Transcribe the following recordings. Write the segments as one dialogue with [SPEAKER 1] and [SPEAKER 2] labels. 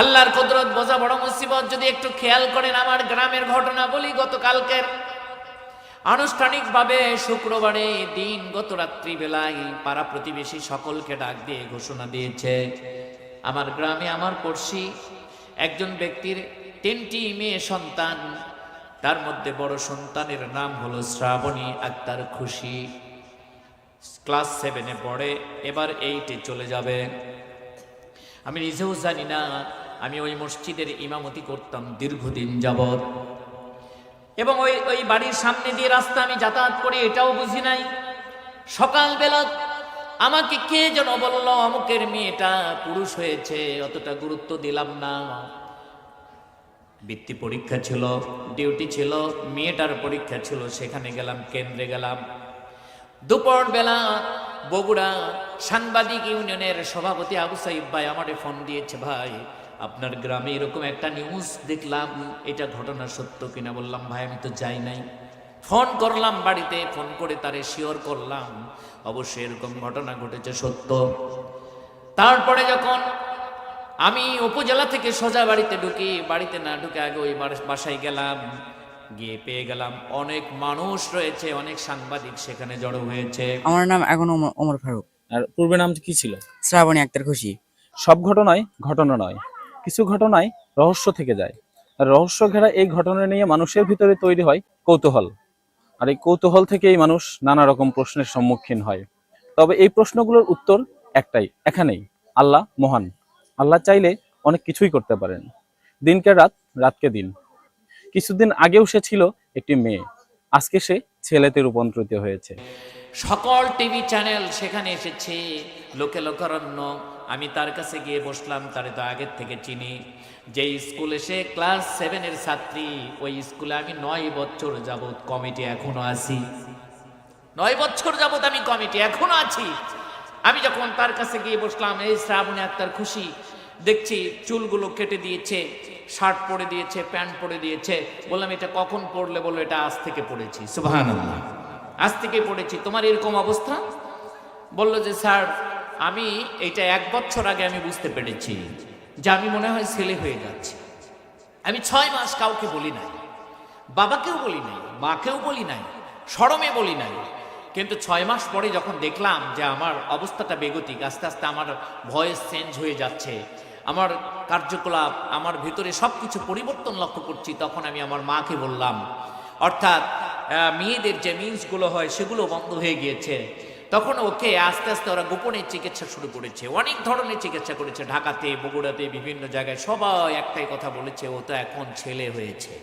[SPEAKER 1] আল্লাহর কুদরত বোঝা বড় মুসিবত। যদি একটু খেয়াল করেন আমার গ্রামের ঘটনা বলি, গতকালকের আনুষ্ঠানিকভাবে শুক্রবারে দিন গত রাত্রিবেলায় পাড়া প্রতিবেশী সকলকে ডাক দিয়ে ঘোষণা দিয়েছে। আমার গ্রামে আমার পড়শি একজন ব্যক্তির তিনটি মেয়ে সন্তান। তার মধ্যে বড় সন্তানের নাম হলো শ্রাবণী আক্তার খুশি। ক্লাস সেভেনে পড়ে, এবার এইটে চলে যাবে। আমি নিজেও জানি না আমি ওই মসজিদের ইমামতি করতাম দীর্ঘদিন যাবৎ। এবং ওই ওই বাড়ির সামনে দিয়ে রাস্তা আমি যাতায়াত করি, এটাও বুঝি নাই। সকালবেলা আমাকে কে যেন বলল, অমুকের মেয়েটা পুরুষ হয়েছে, অতটা গুরুত্ব দিলাম না। বৃত্তি পরীক্ষা ছিল, ডিউটি ছিল, মেয়েটার পরীক্ষা ছিল, সেখানে গেলাম, কেন্দ্রে গেলাম। দুপুর বেলা বগুড়া সাংবাদিক ইউনিয়নের সভাপতি আবু সাইব ভাই আমারে ফোন দিয়েছে, ভাই আপনার গ্রামে এরকম একটা নিউজ দেখলাম এটা ঘটনা সত্য কিনা বললাম ভাই আমি তো যাই নাই। ফোন করলাম বাড়িতে ফোন করে তারে শিওর করলাম অবশ্যই এরকম ঘটনা ঘটেছে সত্য। তারপরে যখন আমি উপজেলা থেকে সোজা বাড়িতে ঢুকি বাড়িতে না ঢুকে আগে ওই বাসায় গেলাম গিয়ে পেয়ে গেলাম অনেক মানুষ রয়েছে অনেক সাংবাদিক সেখানে জড়ো হয়েছে।
[SPEAKER 2] আমার নাম এখন ওমর ফারুক।
[SPEAKER 3] আর পূর্বে নাম কি ছিল?
[SPEAKER 2] শ্রাবণী আক্তার খুশি।
[SPEAKER 3] সব ঘটনায় ঘটনা নয়। কিছু ঘটনায় রহস্য থেকে যায়। আর রহস্য ঘেরা এই ঘটনা নিয়ে মানুষের ভিতরে তৈরি হয় কৌতূহল। আর এই কৌতূহল থেকেই মানুষ নানা রকম প্রশ্নের সম্মুখীন হয়। তবে এই প্রশ্নগুলোর উত্তর একটাই, এখানেই। আল্লাহ মহান। আল্লাহ চাইলে অনেক কিছুই করতে পারেন। দিনকে রাত, রাতকে দিন। কিছুদিন আগেও সে ছিল একটি মেয়ে। আজকে সে ছেলেতে রূপান্তরিত হয়েছে।
[SPEAKER 1] সকল টিভি চ্যানেল সেখানে এসেছে। লোকে লোকারণ্য আমি তার কাছে গিয়ে বসলাম, তারে তো আগের থেকে চিনি। যে স্কুলে সে ক্লাস সেভেনের ছাত্রী, ওই স্কুলে আমি নয় বছর যাবৎ কমিটি এখনও আছি। নয় বছর যাবৎ আমি কমিটি এখনও আছি। আমি যখন তার কাছে গিয়ে বসলাম, এই শ্রাবণী আক্তার খুশি। দেখছি চুলগুলো কেটে দিয়েছে, শার্ট পরে দিয়েছে, প্যান্ট পরে দিয়েছে। বললাম, এটা কখন পড়লে বলল এটা আজ থেকে পড়েছি। সুবহানাল্লাহ। আজ থেকে পড়েছি। তোমার এরকম অবস্থা? বলল যে, স্যার আমি এটা এক বছর আগে আমি বুঝতে পেরেছি যে আমি মনে হয় ছেলে হয়ে যাচ্ছে। আমি ছয় মাস কাউকে বলি নাই, বাবাকেও বলি নাই, মাকেও বলি নাই, সরমে বলি নাই। কিন্তু ছয় মাস পরে যখন দেখলাম যে আমার অবস্থাটা বেগতিক, আস্তে আস্তে আমার ভয়েস চেঞ্জ হয়ে যাচ্ছে, আমার কার্যকলাপ, আমার ভিতরে সব কিছু পরিবর্তন লক্ষ্য করছি, তখন আমি আমার মাকে বললাম, অর্থাৎ মেয়েদের যে মিন্সগুলো হয় সেগুলো বন্ধ হয়ে গিয়েছে। তখন ওকে আস্তে আস্তে ওরা গোপনে চিকিৎসা শুরু করেছে। অনেক ধরনের চিকিৎসা করেছে। ঢাকাতে, বগুড়াতে, বিভিন্ন জায়গায় সবাই একটাই কথা বলেছে, ও তো এখন ছেলে হয়েছে।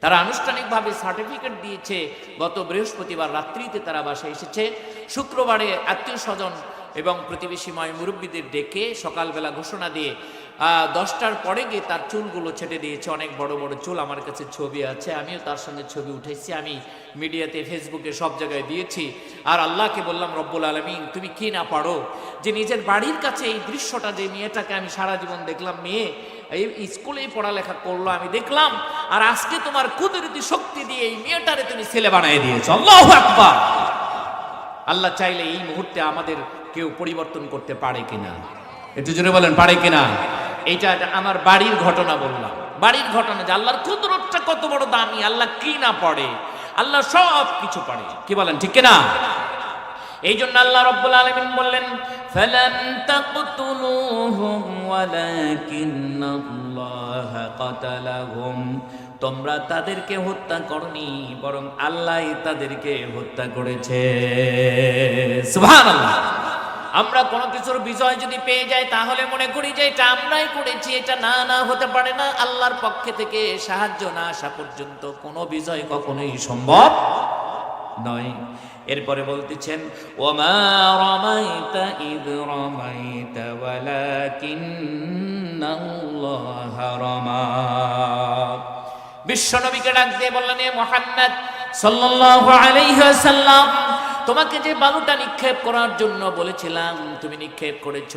[SPEAKER 1] তারা আনুষ্ঠানিকভাবে সার্টিফিকেট দিয়েছে। গত বৃহস্পতিবার রাত্রিতে তারা বাসায় এসেছে। শুক্রবারে আত্মীয় স্বজন এবং প্রতিবেশীময় মুরব্বীদের ডেকে সকালবেলা ঘোষণা দিয়ে দশটার পরে গিয়ে তার চুলগুলো ছেটে দিয়েছে, অনেক বড় বড় চুল, আমার কাছে ছবি আছে, আমিও তার সঙ্গে ছবি উঠেছি, আমি মিডিয়াতে, ফেসবুকে সব জায়গায় দিয়েছি। আর আল্লাহকে বললাম, রব্বুল আলমিন, তুমি কি না পারো যে নিজের বাড়ির কাছে এই দৃশ্যটা যে মেয়েটাকে আমি সারা জীবন দেখলাম, মেয়ে এই স্কুলেই পড়ালেখা করল, আমি দেখলাম, আর আজকে তোমার কুদরতি শক্তি দিয়ে এই মেয়েটারে তুমি ছেলে বানিয়ে দিয়েছ। আল্লাহু আল্লাহ চাইলে এই মুহূর্তে আমাদের কেউ পরিবর্তন করতে পারে কিনা। একটু জোরে বলেন পারে কিনা এইটা একটা আমার বাড়ির ঘটনা বললাম বাড়ির ঘটনা যে আল্লাহর কুদরতটা কত বড় দামি আল্লাহ কি না পড়ে আল্লাহ সব কিছু পারে কি বলেন ঠিক কিনা এই জন্য আল্লাহ রব্বুল আলমিন বললেন فَلَمْ تَقْتُلُوهُمْ وَلَكِنَّ اللَّهَ قَتَلَهُمْ তোমরা তাদেরকে হত্যা করনি বরং আল্লাহ তাদেরকে হত্যা করেছে সুবহানাল্লাহ আমরা কোনো কিছুর বিজয় যদি পেয়ে যাই, তাহলে মনে করি যে এটা আমরাই করেছি, এটা না না হতে পারে না। আল্লাহর পক্ষে থেকে সাহায্য না আসা পর্যন্ত কোনো বিজয় কখনোই সম্ভব নয়। এরপরে বলতেছেন, ওমা রমাইতা ইদ রমাইতা ওয়ালাকিন্নাল্লাহ রমা। বিশ্বনবীকে ডাক দিয়ে বললেন, এ মুহাম্মদ সাল্লাল্লাহু আলাইহি ওয়াসাল্লাম তোমাকে যে বালুটা নিক্ষেপ করার জন্য বলেছিলাম, তুমি নিক্ষেপ করেছ,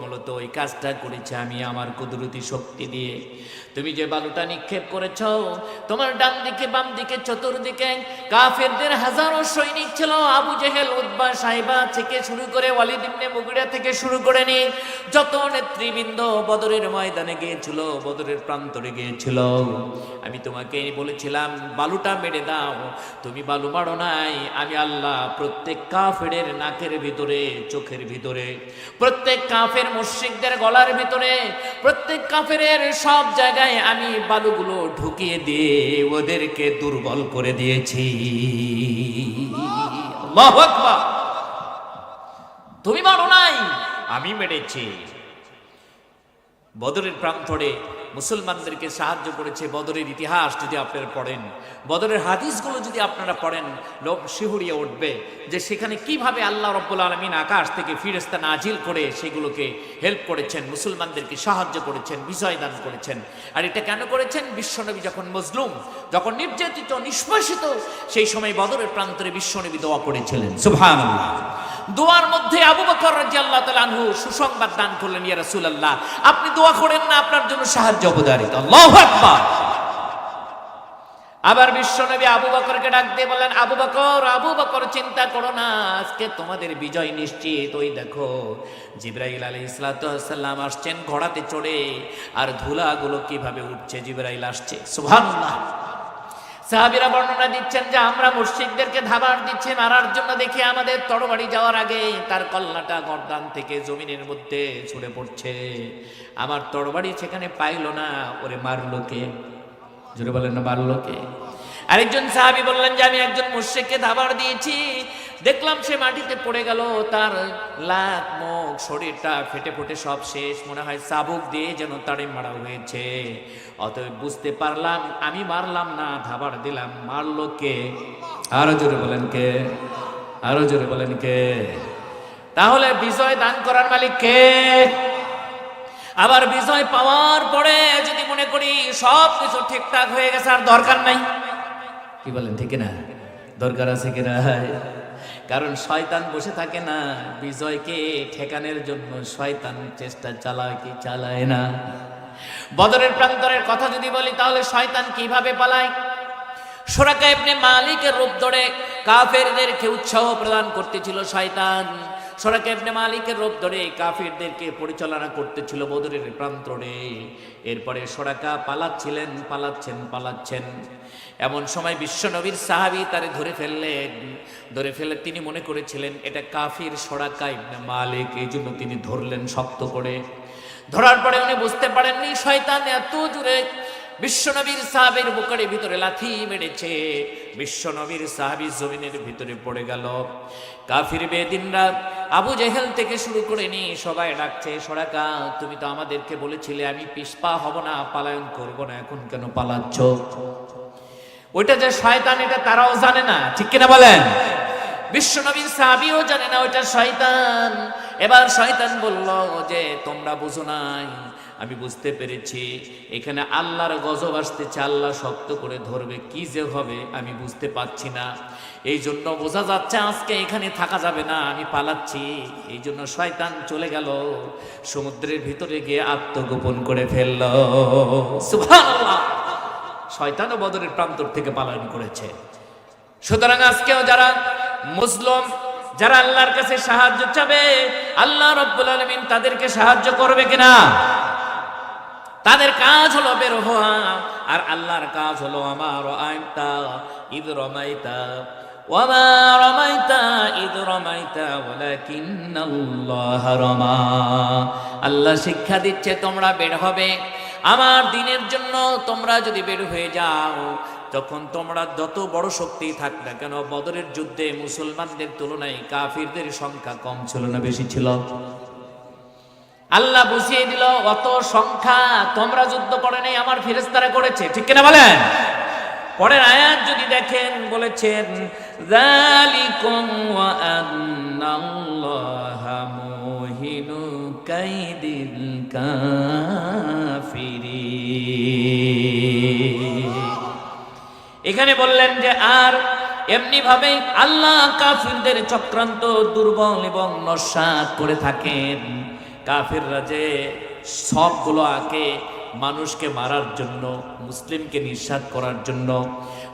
[SPEAKER 1] মূলত ওই কাজটা করেছে আমি আমার কুদরতি শক্তি দিয়ে। তুমি যে বালুটা নিক্ষেপ করেছ, তোমার ডান দিকে, বাম দিকে, চতুর্দিকে, কাফেরদের হাজারো সৈনিক ছিল, আবু জেহেল উদ্বা সাহেবা থেকে শুরু করে ওয়ালিদ ইবনে মুগিরা থেকে শুরু করে নি যত নেতৃবৃন্দ বদরের ময়দানে গিয়েছিল, বদরের প্রান্তরে গিয়েছিল। আমি তোমাকে বলেছিলাম, বালুটা মেরে দাও, তুমি বালু মারো নাই, আমি আল্লাহ প্রত্যেক কাফেরের নাকের ভিতরে, চোখের ভিতরে, প্রত্যেক কাফের মুশ্রিকদের গলার ভিতরে, প্রত্যেক কাফের সব জায়গায় আমি বালুগুলো ঢুকিয়ে দিয়ে ওদেরকে দুর্বল করে দিয়েছি। তুমি মারো নাই? আমি মেরেছি বদরের প্রান্তরে মুসলমানদেরকে সাহায্য করেছে বদরের ইতিহাস যদি আপনারা পড়েন। বদরের হাদিসগুলো যদি আপনারা পড়েন লোক শিহুরিয়ে উঠবে যে সেখানে কীভাবে আল্লাহ রব্বুল আলমিন আকাশ থেকে ফিরেস্তা নাজিল করে সেগুলোকে হেল্প করেছেন, মুসলমানদেরকে সাহায্য করেছেন, বিজয় দান করেছেন। আর এটা কেন করেছেন? বিশ্বনবী যখন মজলুম, যখন নির্যাতিত নিষ্পাসিত সেই সময় বদরের প্রান্তরে বিশ্বনবী দোয়া করেছিলেন। সুবহানাল্লাহ। দোয়ার মধ্যে আবু বকর রাদিয়াল্লাহু তাআলা আনহু সুসংবাদ দান করলেন, ইয়া রাসূলুল্লাহ, আপনি দোয়া করেন না, আপনার জন্য সাহায্য আল্লাহু আকবার। আবার বিশ্বনবী আবু বকরকে ডাক দিয়ে বললেন, আবু বকর আবু বকর, চিন্তা করো না, আজকে তোমাদের বিজয় নিশ্চিত। ওই দেখো, জিব্রাইল আলী ইসলাতাম আসছেন ঘোড়াতে চড়ে, আর ধুলাগুলো কীভাবে উঠছে জিব্রাইল আসছে? সুবহানাল্লাহ। সাহাবিরা বর্ণনা দিচ্ছেন যে আমরা মুর্শিদদেরকে ধাবার দিচ্ছি, মারার জন্য দেখি আমাদের তরবারি যাওয়ার আগে তার কল্লাটা গর্দান থেকে জমিনের মধ্যে ছুড়ে পড়ছে। আমার তরবারি সেখানে পাইল না, ওরে মারলোকে জোরে বলেন না, মারলো কে? আরেকজন সাহাবি বললেন যে আমি একজন মুর্শিদকে ধাবার দিয়েছি দেখলাম সে মাটিতে পড়ে গেল, তার লাক মুখ, শরীরটা ফেটে ফুটে সব শেষ। মনে হয় চাবুক দিয়ে যেন তারে মারা হয়েছে। অতএব বুঝতে পারলাম, আমি মারলাম না, ধাবার দিলাম। মারলো কে? আরও জোরে বলেন কে? আরও জোরে বলেন কে? তাহলে বিজয় দান করার মালিক কে? আবার বিজয় পাওয়ার পরে যদি মনে করি সব কিছু ঠিকঠাক হয়ে গেছে, আর দরকার নাই। কি বলেন, ঠিক না দরকার আছে কিনা? কারণ শয়তান বসে থাকে না। বিজয়কে ঠেকানের জন্য শয়তান চেষ্টা চালায় কি চালায় না। বদরের প্রান্তরের কথা যদি বলি, তাহলে শয়তান কীভাবে পালায়? সোরাকা ইবনে মালিকের রূপ ধরে কাফেরদেরকে উৎসাহ প্রদান করতেছিল শয়তান। সোরাকা ইবনে মালিকের রূপ ধরে কাফেরদেরকে পরিচালনা করতেছিল বদরের প্রান্তরে। এরপরে সোরাকা পালাচ্ছিলেন, পালাচ্ছেন পালাচ্ছেন। এমন সময় বিশ্বনবীর সাহাবী তারে ধরে ফেললেন। ধরে ফেলে তিনি মনে করেছিলেন, এটা কাফির সোরাকা ইবনে মালিক। এই জন্য তিনি ধরলেন শক্ত করে। ধরার পরে উনি বুঝতে পারেননি, শয়তান এত জুড়ে বিশ্বনবীর সাহাবের বুকের ভিতরে লাথি মেরেছে। বিশ্বনবীর সাহাবি জমিনের ভিতরে পড়ে গেল। কাফির বেদিনরা আবু জেহেল থেকে শুরু করে নি, সবাই ডাকছে, সরাকা, তুমি তো আমাদেরকে বলেছিলে, আমি পিসপা হব না, পালায়ন করব না, এখন কেন পালাচ্ছ? ওইটা যে শয়তান, এটা তারাও জানে না, ঠিক কিনা বলেন? বিশ্বনবীর সাহাবিও জানে না ওইটা শয়তান। এবার শয়তান বলল, যে তোমরা বুঝো নাই, আমি বুঝতে পেরেছি। এখানে আল্লাহর গজব আসতেছে, আল্লাহ শক্ত করে ধরবে, কি যে হবে আমি বুঝতে পারছি না। এই জন্য বোঝা যাচ্ছে আজকে এখানে থাকা যাবে না, আমি পালাচ্ছি। এই জন্য শয়তান চলে গেল, সমুদ্রের ভিতরে গিয়ে আত্মগোপন করে ফেলল। শয়তানও বদরের প্রান্তর থেকে পালন করেছে। সুতরাং আজকেও যারা মুসলিম, যারা আল্লাহর কাছে সাহায্য চাবে, আল্লাহ রব্বুল আলমিন তাদেরকে সাহায্য করবে কিনা? তাদের কাজ হলো বের হওয়া, আর আল্লাহর কাজ হলো আমার আইতা ঈদ রমাইতা আল্লাহ শিক্ষা দিচ্ছে, তোমরা বের হবে। আমার দিনের জন্য তোমরা যদি বের হয়ে যাও তখন তোমরা যত বড় শক্তি থাক না কেন, বদরের যুদ্ধে মুসলমানদের তুলনায় কাফিরদের সংখ্যা কম ছিল না, বেশি ছিল। আল্লাহ বুঝিয়ে দিল, অত সংখ্যা তোমরা যুদ্ধ করে নাই, আমার ফেরেস্তারা করেছে। ঠিক কিনা বলেন? পরের আয়াত যদি দেখেন, বলেছেন কাইদিল এখানে বললেন যে, আর এমনি ভাবে আল্লাহ কাফিরদের চক্রান্ত দুর্বল এবং নস্বাত করে থাকেন। কাফিররা যে সবগুলো আঁকে মানুষকে মারার জন্য, মুসলিমকে নিঃসাত করার জন্য,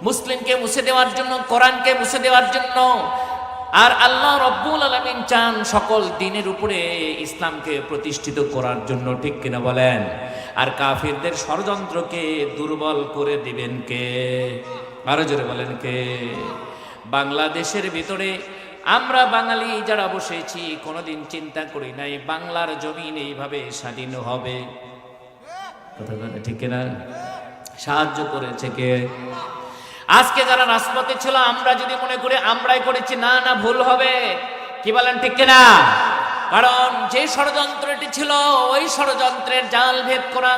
[SPEAKER 1] মুসলিমকে মুছে দেওয়ার জন্য, কোরআনকে মুছে দেওয়ার জন্য, আর আল্লাহ রব্বুল আলমিন চান সকল দিনের উপরে ইসলামকে প্রতিষ্ঠিত করার জন্য। ঠিক কিনা বলেন? আর কাফিরদের ষড়যন্ত্রকে দুর্বল করে দিবেন কে? আরও জোরে বলেন কে? বাংলাদেশের ভিতরে আমরা বাঙালি যারা বসেছি, কোনোদিন চিন্তা করি নাই বাংলার জমিন এইভাবে স্বাধীন হবে। ঠিক কিনা? সাহায্য করেছে কে? আজকে যারা রাজপথে ছিল, আমরা যদি মনে করি আমরাই করেছি, না না, ভুল হবে। কি বলেন ঠিক কিনা? কারণ যে ষড়যন্ত্রটি ছিল, ওই ষড়যন্ত্রের জাল ভেদ করা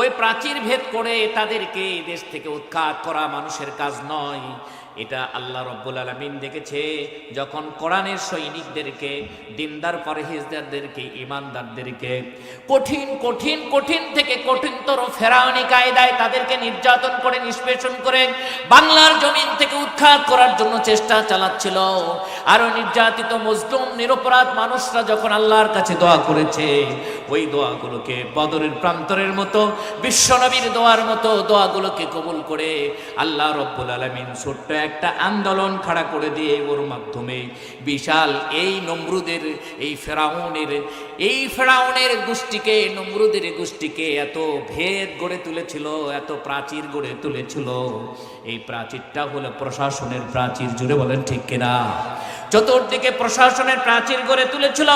[SPEAKER 1] ওই প্রাচীর ভেদ করে তাদেরকে দেশ থেকে উৎখাত করা মানুষের কাজ নয়। এটা আল্লাহ রব্বুল আলমিন দেখেছে, যখন কোরআনের সৈনিকদেরকে, দিনদার পরহেজদারদেরকে ইমানদারদেরকে কঠিন কঠিন কঠিন থেকে কঠিনতর ফেরাউনি কায়দায় তাদেরকে নির্যাতন করে, নিষ্পেষণ করে বাংলার জমিন থেকে উৎখাত করার জন্য চেষ্টা চালাচ্ছিল। আরও নির্যাতিত মজলুম, নিরপরাধ মানুষরা যখন আল্লাহর কাছে দোয়া করেছে, ওই দোয়াগুলোকে বদরের প্রান্তরের মতো বিশ্বনবীর দোয়ার মতো দোয়াগুলোকে কবুল করে আল্লাহ রব্বুল আলমিন ছোট্ট একটা আন্দোলন খাড়া করে দিয়ে ওর মাধ্যমে বিশাল এই নমরুদের, এই ফেরাউনের এই ফেরাউনের গোষ্ঠীকে, নমরুদের গোষ্ঠীকে এত ভেদ গড়ে তুলেছিল, এত প্রাচীর গড়ে তুলেছিল। এই প্রাচীরটা হলো প্রশাসনের প্রাচীর জুড়ে বলেন ঠিক কিনা? চতুর্দিকে প্রশাসনের প্রাচীর গড়ে তুলেছিল,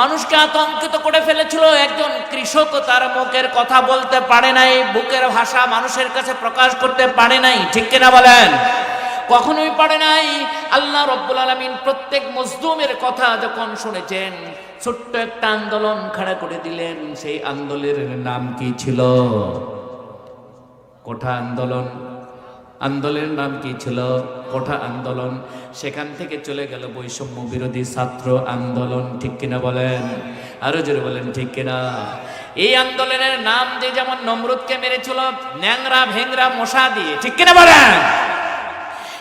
[SPEAKER 1] মানুষকে আতঙ্কিত করে ফেলেছিল, একজন কৃষক তার মুখের কথা বলতে পারে নাই, বুকের ভাষা মানুষের কাছে প্রকাশ করতে পারে নাই, ঠিক কিনা বলেন? কখনোই পারে নাই। আল্লাহ রব্বুল আলমিন প্রত্যেক মজলুমের কথা যখন শুনেছেন, ছোট্ট একটা আন্দোলন খাড়া করে দিলেন। সেই আন্দোলনের নাম কি ছিল? কোঠা আন্দোলন। আন্দোলনের নাম কি ছিল? কোঠা আন্দোলন। সেখান থেকে চলে গেল বৈষম্য বিরোধী ছাত্র আন্দোলন। ঠিক কিনা বলেন? আরও জোরে বলেন, ঠিক কিনা? এই আন্দোলনের নাম যে যেমন নমরুদকে মেরেছিল ন্যাংরা ভেংরা মশা দিয়ে। ঠিক কিনা বলেন?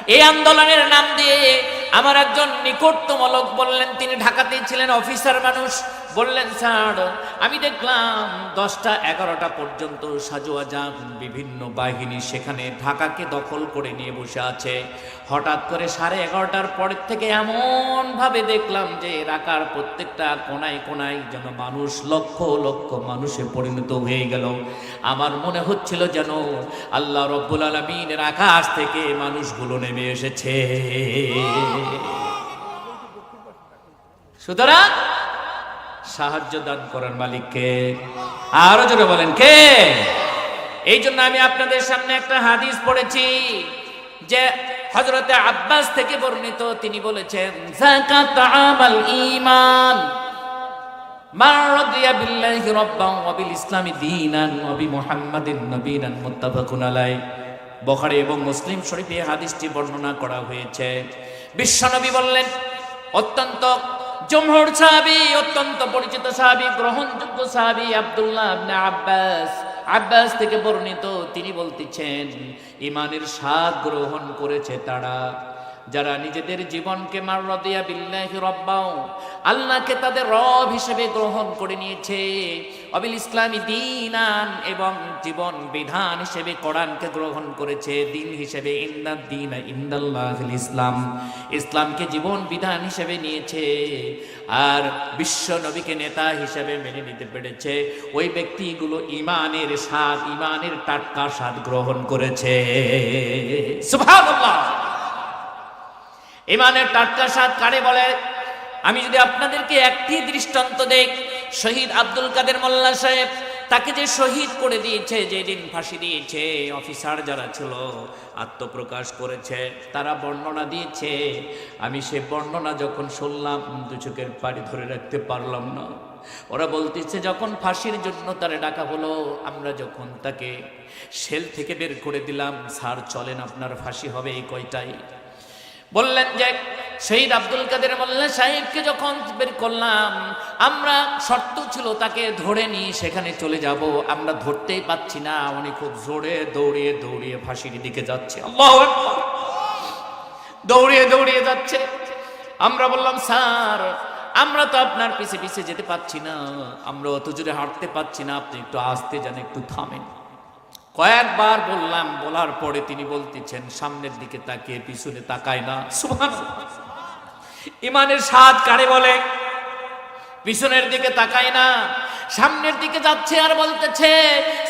[SPEAKER 1] এই আন্দোলনের নাম দিয়ে আমার একজন নিকটতম লোক বললেন তিনি ঢাকাতেই ছিলেন অফিসার মানুষ। বললেন স্যার আমি দেখলাম দশটা এগারোটা পর্যন্ত সাজোয়াজান বিভিন্ন বাহিনী সেখানে ঢাকাকে দখল করে নিয়ে বসে আছে। হঠাৎ করে সাড়ে এগারোটার পরের থেকে এমন ভাবে দেখলাম যে এলাকার প্রত্যেকটা কোনায় কোনায় যেন মানুষ লক্ষ লক্ষ মানুষে পরিণত হয়ে গেল। আমার মনে হচ্ছিল যেন আল্লাহ রব্বুল আলমিনের আকাশ থেকে মানুষগুলো নেমে এসেছে। সুতরাং সাহায্য দান করার মালিককে। আরও জোরে বলেন, কে? এই জন্য আমি আপনাদের সামনে একটা হাদিস পড়েছি, যে হজরতে আব্বাস থেকে বর্ণিত। তিনি বলেছেন এবং মুসলিম শরীফে হাদিসটি বর্ণনা করা হয়েছে। বিশ্বনবী বললেন, অত্যন্ত জমহুর সাহাবি, অত্যন্ত পরিচিত সাহাবি, গ্রহণযোগ্য সাহাবি আবদুল্লাহ আব্বাস। আব্বাস থেকে বর্ণিত, তিনি বলতেছেন, ইমানের স্বাদ গ্রহণ করেছে তারা। যারা নিজেদের জীবনকে মারদিয়া বিল্লাহি রব্বাও আল্লাহকে তাদের রব হিসেবে গ্রহণ করে নিয়েছে। অবিল ইসলামী দিনান এবং জীবন বিধান হিসেবে কোরআনকে গ্রহণ করেছে। দিন হিসেবে ইন্দাদ দিন ইন্দাল্লাহ ইসলাম। ইসলামকে জীবন বিধান হিসেবে নিয়েছে। আর বিশ্ব নবীকে নেতা হিসেবে মেনে নিতে পেরেছে। ওই ব্যক্তিগুলো ইমানের স্বাদ ইমানের টাটকা স্বাদ গ্রহণ করেছে। সুবহানাল্লাহ! ইমানের টাটকা স্বাদ কারে বলে, আমি যদি আপনাদেরকে একটি দৃষ্টান্ত দেখ শহীদ আব্দুল কাদের মোল্লা সাহেব তাকে যে শহীদ করে দিয়েছে যেদিন ফাঁসি দিয়েছে, অফিসার যারা ছিল, আত্মপ্রকাশ করেছে, তারা বর্ণনা দিয়েছে। আমি সে বর্ণনা যখন শুনলাম, দু চোখের পাড়ি ধরে রাখতে পারলাম না। ওরা বলতেছে, যখন ফাঁসির জন্য তারা ডাকা হলো, আমরা যখন তাকে সেল থেকে বের করে দিলাম, স্যার, চলেন, আপনার ফাঁসি হবে এই কয়টাই বললেন যে, শহীদ আব্দুল কাদের মোল্লা সাহেবকে যখন বের করলাম, আমরা শর্ত ছিল তাকে ধরে নিয়ে সেখানে চলে যাব। আমরা ধরতেই পাচ্ছি না, উনি খুব জোরে দৌড়িয়ে দৌড়িয়ে ফাঁসির দিকে যাচ্ছে। দৌড়িয়ে দৌড়িয়ে যাচ্ছে। আমরা বললাম, স্যার, আমরা তো আপনার পিছে পিছে যেতে পাচ্ছি না। আমরা অত জোরে হাঁটতে পাচ্ছি না। আপনি একটু আসতে যান, একটু থামেন। কয়েকবার বললাম, বলার পরে তিনি বলতেছেন, সামনের দিকে তাকিয়ে, পিছনে তাকায় না। ইমানের স্বাদ কারে বলে? পিছনের দিকে তাকায় না। সামনের দিকে যাচ্ছে আর বলতেছে,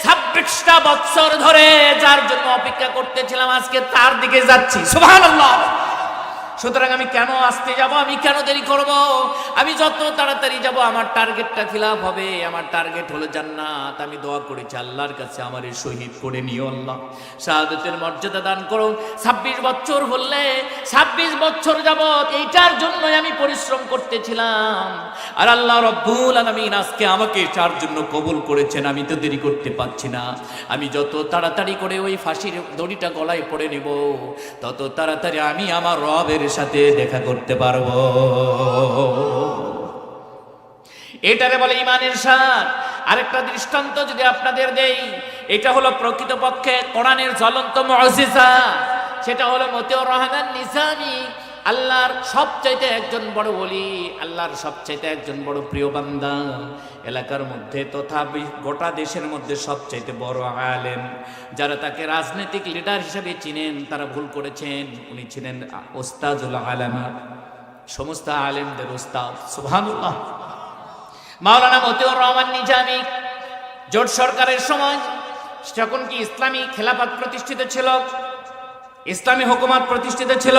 [SPEAKER 1] ছাব্বিশটা বৎসর ধরে যার জন্য অপেক্ষা করতেছিলাম, আজকে তার দিকে যাচ্ছি। সুবহানাল্লাহ। সুতরাং আমি কেন আসতে যাব? আমি কেন দেরি করব? আমি যত তাড়াতাড়ি যাব, আমার টার্গেটটা খিলাফ হবে। আমার টার্গেট হলো জান্নাত। আমি দোয়া করেছি, আল্লাহর কাছে আমার এই শহীদ করে নিও আল্লাহ। শাহাদতের মর্যাদা দান করো। ছাব্বিশ বছর হলে, ছাব্বিশ বছর যাবত এইটার জন্যই আমি পরিশ্রম করতেছিলাম। আর আল্লাহ রব্বুল আলামিন আজকে আমাকে তার জন্য কবুল করেছেন। আমি তো দেরি করতে পারছি না। আমি যত তাড়াতাড়ি করে ওই ফাঁসির দড়িটা গলায় পড়ে নেব, তত তাড়াতাড়ি আমি আমার রবের সাথে দেখা করতে পারব। এটারে বলে ইমানের সার আরেকটা দৃষ্টান্ত যদি আপনাদের দেই, এটা হলো প্রকৃতপক্ষে কোরআনের জ্বলন্ত মজিজা সেটা হলো মতিউর রহমান নিজামি আল্লাহর সবচাইতে একজন বড় বলি আল্লাহর সবচাইতে একজন বড় প্রিয় বান্দা। এলাকার মধ্যে তথা গোটা দেশের মধ্যে সবচাইতে বড় আলেম। যারা তাকে রাজনৈতিক লিডার হিসেবে চিনেন, তারা ভুল করেছেন। উনি ছিলেন ওস্তাজুল আলামা। সমস্ত আলেমদের ওস্তাদ, সুবহানাল্লাহ। মাওলানা মতিউর রহমান নিজামি, জোট সরকারের সময় যখন কি ইসলামী খেলাফত প্রতিষ্ঠিত ছিল, ইসলামী হুকুমত প্রতিষ্ঠিত ছিল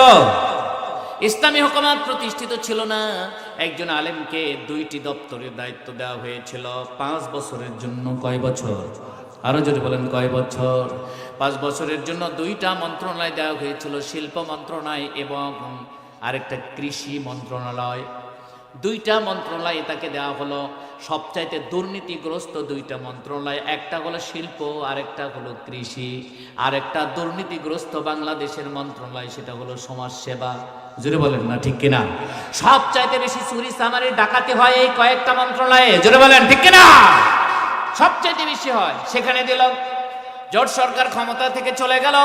[SPEAKER 1] ইসলামী হুকুমত প্রতিষ্ঠিত ছিল না। একজন আলেমকে দুইটি দপ্তরের দায়িত্ব দেওয়া হয়েছিল। পাঁচ বছরের জন্য কয় বছর? আরও যদি বলেন, কয় বছর? পাঁচ বছরের জন্য দুইটা মন্ত্রণালয় দেওয়া হয়েছিল, শিল্প মন্ত্রণালয় এবং আরেকটা কৃষি মন্ত্রণালয়। দুইটা মন্ত্রণালয় তাকে দেওয়া হলো। সবচাইতে দুর্নীতিগ্রস্ত দুইটা মন্ত্রণালয়, একটা হলো শিল্প, আরেকটা হলো কৃষি। আরেকটা দুর্নীতিগ্রস্ত বাংলাদেশের মন্ত্রণালয়, সেটা হলো সমাজ সেবা জোরে বলেন না, ঠিক কিনা? সবচাইতে বেশি চুরি সামারি ডাকাতি হয় এই কয়েকটা মন্ত্রণালয়ে, জোরে বলেন, ঠিক কিনা? সবচাইতে বেশি হয়, সেখানে দিল, জোট সরকার ক্ষমতা থেকে চলে গেল,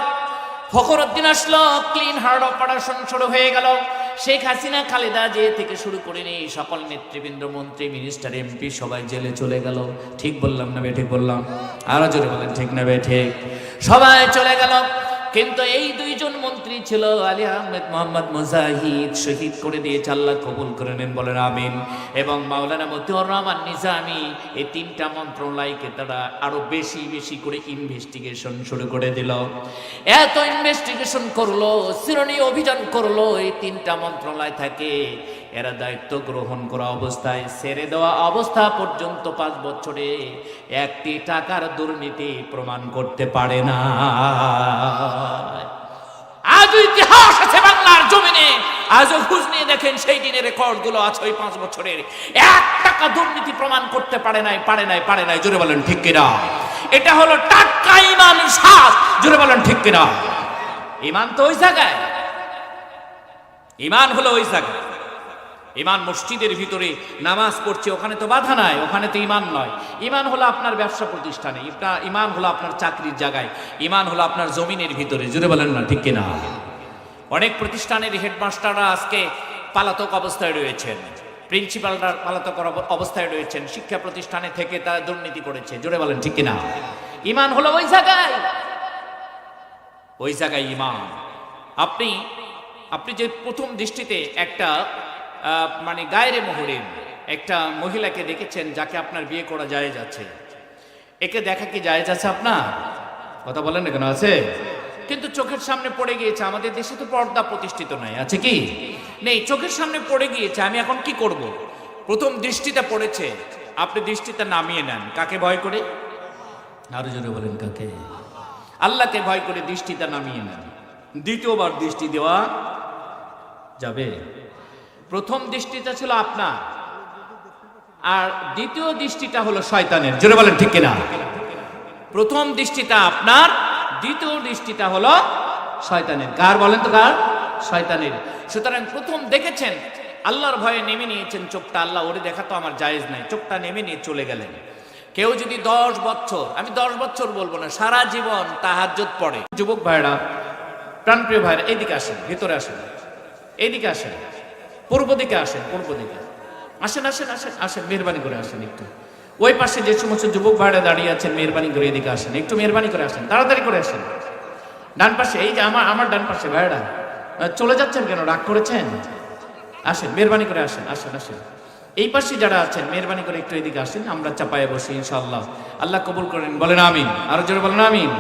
[SPEAKER 1] ফখরুদ্দিন আসলো ক্লিন হার্ট অপারেশন শুরু হয়ে গেল, শেখ হাসিনা, খালেদা যে থেকে শুরু করে নিয়ে সকল নেতৃবৃন্দ, মন্ত্রী মিনিস্টার এমপি সবাই জেলে চলে গেল। ঠিক বললাম না বে, ঠিক বললাম? আরও জোরে বলেন, ঠিক না বে, ঠিক? সবাই চলে গেল কিন্তু এই দুইজন মন্ত্রী ছিল আলী আহমেদ মোহাম্মদ মুজাহিদ, শহীদ করে দিয়ে আল্লাহ কবুল করে নেন, বলেন আমিন। এবং মাওলানা মতিউর রহমান নিজামি এই তিনটা মন্ত্রণালয়কে তারা আরও বেশি বেশি করে ইনভেস্টিগেশন শুরু করে দিল। এত ইনভেস্টিগেশন করল, শ্রেণি অভিযান করল, এই তিনটা মন্ত্রণালয় থাকে এরা দায়িত্ব গ্রহণ করা অবস্থায় ছেড়ে দেওয়া অবস্থা পর্যন্ত পাঁচ বছরে একটি টাকার দুর্নীতি প্রমাণ করতে পারে না। আজ ইতিহাস আছে বাংলার জমিনে। আজও খোঁজ নিয়ে দেখেন সেই দিনের রেকর্ডগুলো আছে ওই পাঁচ বছরের। এক টাকা দুর্নীতি প্রমাণ করতে পারে নাই পারে নাই পারে নাই। জোরে বলেন, ঠিক কিনা? এটা হলো টাকা ইমান সাত জোরে বলেন, ঠিক কিনা? ইমান তো ওই জায়গায়। ইমান হলো ওই জায়গায়। ইমান মসজিদের ভিতরে নামাজ পড়ছে, ওখানে তো বাধা নাই, ওখানে তো ইমান নয়। ইমান হলো আপনার ব্যবসা প্রতিষ্ঠানে ইমান হলো আপনার চাকরির জায়গায়, ইমান হলো আপনার জমিনের ভিতরে জুড়ে বলেন না ঠিক কিনা? অনেক প্রতিষ্ঠানের হেডমাস্টাররা আজকে পালাতক অবস্থায় রয়েছেন, প্রিন্সিপালরা পালাতক অবস্থায় রয়েছেন, শিক্ষা প্রতিষ্ঠানে থেকে তারা দুর্নীতি করেছে, জোরে বলেন ঠিক কিনা? ইমান হলো ওই জায়গায়। ওই জায়গায় ইমান। আপনি আপনি যে প্রথম দৃষ্টিতে একটা মানে গায়রে মোহরিন, একটা মহিলাকে দেখেছেন যাকে আপনার বিয়ে করা যায় যাচ্ছে একে দেখা কি যায় যাচ্ছে আপনার? কথা বলেন না কেন, আছে? কিন্তু চোখের সামনে পড়ে গিয়েছে, আমাদের দেশে তো পর্দা প্রতিষ্ঠিত নাই, আছে কি? নেই, চোখের সামনে পড়ে গিয়েছে, আমি এখন কি করব? প্রথম দৃষ্টিতে পড়েছে, আপনি দৃষ্টিটা নামিয়ে নেন, কাকে ভয় করে? আরও জোরে বলেন, কাকে? আল্লাহকে ভয় করে দৃষ্টিটা নামিয়ে নেন। দ্বিতীয়বার দৃষ্টি দেওয়া যাবে। প্রথম দৃষ্টিটা ছিল আপনার। আর দ্বিতীয় দৃষ্টিটা হলো শয়তানের। জোরে বলেন, ঠিক কিনা? প্রথম দৃষ্টিটা আপনার, দ্বিতীয় দৃষ্টিটা হলো শয়তানের। কার বলেন তো কার? শয়তানের। সুতরাং প্রথম দেখেছেন, আল্লাহর ভয়ে নেমে নিয়েছেন চোখটা। আল্লাহ, ওরে দেখা তো আমার জায়েজ নাই। চোখটা নেমে নিয়ে চলে গেলেন। কেউ যদি দশ বছর, আমি দশ বছর বলব না, সারা জীবন তাহাজ্জুদ পড়ে। যুবক ভাইরা প্রাণপ্রিয় ভাইরা এদিকে আসেন, ভিতরে আসেন। এদিকে আসেন। পূর্ব দিকে আসেন, পূর্ব দিকে। আসেন আসেন আসেন আসেন, মেহরবানি করে আসেন একটু। ওই পাশে যে সমস্ত যুবক ভাইরা দাঁড়িয়ে আছেন, মেহরবানি করে এদিকে আসেন, একটু মেহরবানি করে আসেন, তাড়াতাড়ি করে আসেন। ডান পাশে, এই যে আমার আমার ডান পাশে ভাইরা চলে যাচ্ছেন কেন? রাগ করেছেন? আসেন, মেহরবানি করে আসেন আসেন আসেন। এই পাশে যারা আছেন, মেহরবানি করে একটু এদিকে আসেন, আমরা চাপায়ে বসি, ইনশাআল্লাহ। আল্লাহ কবুল করেন, বলেন আমিন। আরও জোরে বলেন আমিন।